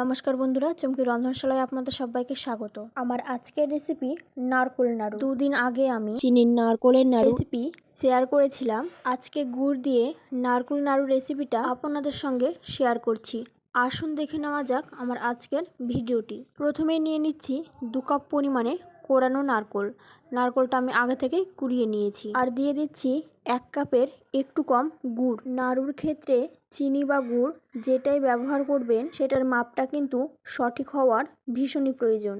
নমস্কার বন্ধুরা, চমকি রন্ধনশালায় আপনাদের সবাইকে স্বাগত। আমার আজকের রেসিপি নারকোল নাড়ু। দুদিন আগে আমি চিনির নারকোলের নাড়ু রেসিপি শেয়ার করেছিলাম। আজকে গুড় দিয়ে নারকোল নাড়ু রেসিপিটা আপনাদের সঙ্গে শেয়ার করছি। আসুন দেখে নেওয়া যাক আমার আজকের ভিডিওটি। প্রথমে নিয়ে নিচ্ছি দু কাপ পরিমাণে কোরানো নারকোল। নারকোলটা আমি আগে থেকে কুড়িয়ে নিয়েছি। আর দিয়ে দিচ্ছি এক কাপের একটু কম গুড়। নাড়ুর ক্ষেত্রে চিনি বা গুড় যেটাই ব্যবহার করবেন, সেটার মাপটা কিন্তু সঠিক হওয়ার ভীষণই প্রয়োজন।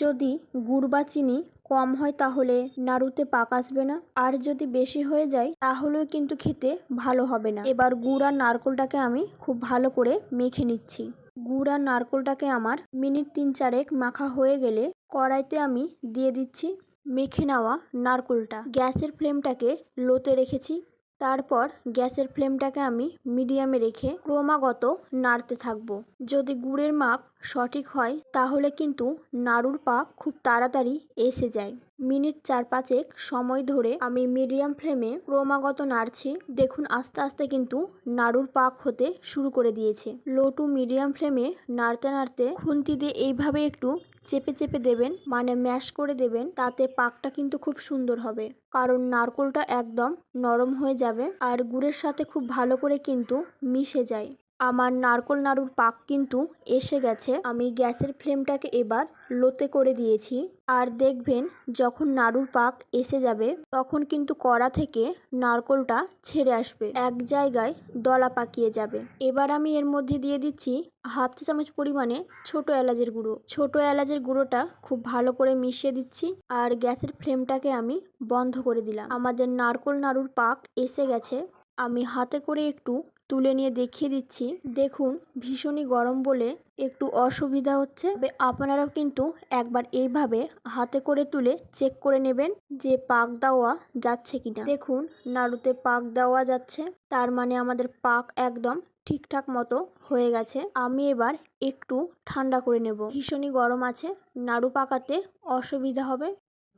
যদি গুড় বা চিনি কম হয় তাহলে নাড়ুতে পাক আসবে না। আর যদি বেশি হয়ে যায়, তাহলেও কিন্তু খেতে ভালো হবে না। এবার গুড় আর নারকোলটাকে আমি খুব ভালো করে মেখে নিচ্ছি। গুড় আর নারকোলটাকে আমার মিনিট তিন চারেক মাখা হয়ে গেলে কড়াইতে আমি দিয়ে দিচ্ছি মেখে নেওয়া নারকোলটা। গ্যাসের ফ্লেমটাকে লোতে রেখেছি। তারপর গ্যাসের ফ্লেমটাকে আমি মিডিয়ামে রেখে ক্রমাগত নাড়তে থাকব। যদি গুড়ের মাপ সঠিক হয়, তাহলে কিন্তু নাড়ুর পাক খুব তাড়াতাড়ি এসে যায়। মিনিট চার পাঁচেক সময় ধরে আমি মিডিয়াম ফ্লেমে ক্রমাগত নাড়ছি। দেখুন, আস্তে আস্তে কিন্তু নাড়ুর পাক হতে শুরু করে দিয়েছে। লো টু মিডিয়াম ফ্লেমে নাড়তে নাড়তে খুন্তি দিয়ে এইভাবে একটু চেপে চেপে দেবেন মানে ম্যাশ করে দেবেন, তাতে পাকটা কিন্তু খুব সুন্দর হবে। কারণ নারকোলটা একদম নরম হয়ে যাবে আর গুড়ের সাথে খুব ভালো করে কিন্তু মিশে যায়। আমার নারকোল নাড়ুর পাক কিন্তু এসে গেছে। আমি গ্যাসের ফ্লেমটাকে এবার লোতে করে দিয়েছি। আর দেখবেন, যখন নাড়ুর পাক এসে যাবে, তখন কিন্তু কড়া থেকে নারকোলটা ছেড়ে আসবে। এক জায়গায় দলা পাকিয়ে যাবে। এবার আমি এর মধ্যে দিয়ে দিচ্ছি হাফ চা চামচ পরিমাণে ছোট এলাচের গুঁড়ো। ছোট এলাচের গুঁড়োটা খুব ভালো করে মিশিয়ে দিচ্ছি আর গ্যাসের ফ্লেমটাকে আমি বন্ধ করে দিলাম। আমাদের নারকোল নাড়ুর পাক এসে গেছে। আমি হাতে করে একটু তুলে নিয়ে দেখিয়ে দিচ্ছি। দেখুন, ভীষণই গরম বলে একটু অসুবিধা হচ্ছে। আপনারাও কিন্তু একবার এইভাবে হাতে করে তুলে চেক করে নেবেন যে পাক দেওয়া যাচ্ছে কিনা। দেখুন, নাড়ুতে পাক দেওয়া যাচ্ছে। তার মানে আমাদের পাক একদম ঠিকঠাক মতো হয়ে গেছে। আমি এবার একটু ঠান্ডা করে নেব। ভীষণই গরম আছে। নাড়ু পাকাতে অসুবিধা হবে।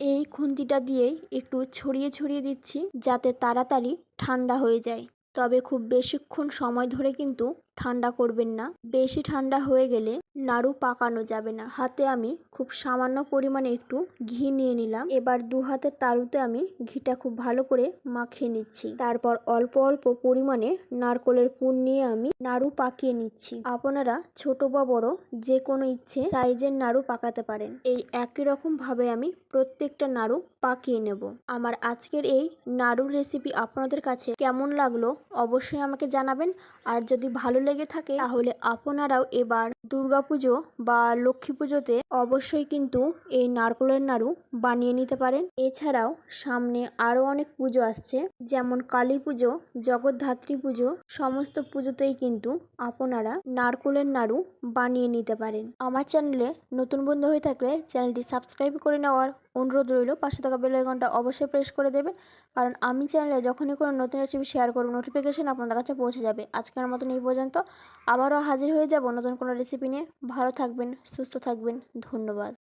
এই খুন্তিটা দিয়েই একটু ছড়িয়ে ছড়িয়ে দিচ্ছি যাতে তাড়াতাড়ি ঠান্ডা হয়ে যায়। তবে খুব বেশিক্ষণ সময় ধরে কিন্তু ঠান্ডা করবেন না। বেশি ঠান্ডা হয়ে গেলে নাড়ু পাকানো যাবে না। হাতে আমি খুব সামান্য পরিমাণে একটু ঘি নিয়ে নিলাম। এবার দু হাতের তালুতে আমি ঘিটা খুব ভালো করে মাখিয়ে নিচ্ছি। তারপর অল্প অল্প পরিমাণে নারকোলের পুর নিয়ে আমি নাড়ু পাকিয়ে নিচ্ছি। আপনারা ছোট বা বড় যে কোনো ইচ্ছে সাইজের নাড়ু পাকাতে পারেন। এই একই রকম ভাবে আমি প্রত্যেকটা নাড়ু পাকিয়ে নেব। আমার আজকের এই নাড়ুর রেসিপি আপনাদের কাছে কেমন লাগল অবশ্যই আমাকে জানাবেন। আর যদি ভালো লেগে থাকে, তাহলে আপনারাও এবার দুর্গাপুজো বা লক্ষ্মী পুজোতে অবশ্যই কিন্তু এই নারকোলের নাড়ু বানিয়ে নিতে পারেন। এছাড়াও সামনে আরও অনেক পুজো আসছে, যেমন কালী পুজো, জগদ্ধাত্রী পুজো, সমস্ত পুজোতেই কিন্তু আপনারা নারকোলের নাড়ু বানিয়ে নিতে পারেন। আমার চ্যানেলে নতুন বন্ধু হয়ে থাকলে চ্যানেলটি সাবস্ক্রাইব করে নেওয়ার অনুরোধ রইল, পাশে থাকা বেল আইকনটা অবশ্যই প্রেস করে দেবেন। কারণ আমি চ্যানেলে যখনই কোনো নতুন রেসিপি শেয়ার করব নোটিফিকেশান আপনাদের কাছে পৌঁছে যাবে। আজকের মতন এই পর্যন্ত। আবারও হাজির হয়ে যাব নতুন কোনো রেসিপি নিয়ে। ভালো থাকবেন, সুস্থ থাকবেন। ধন্যবাদ।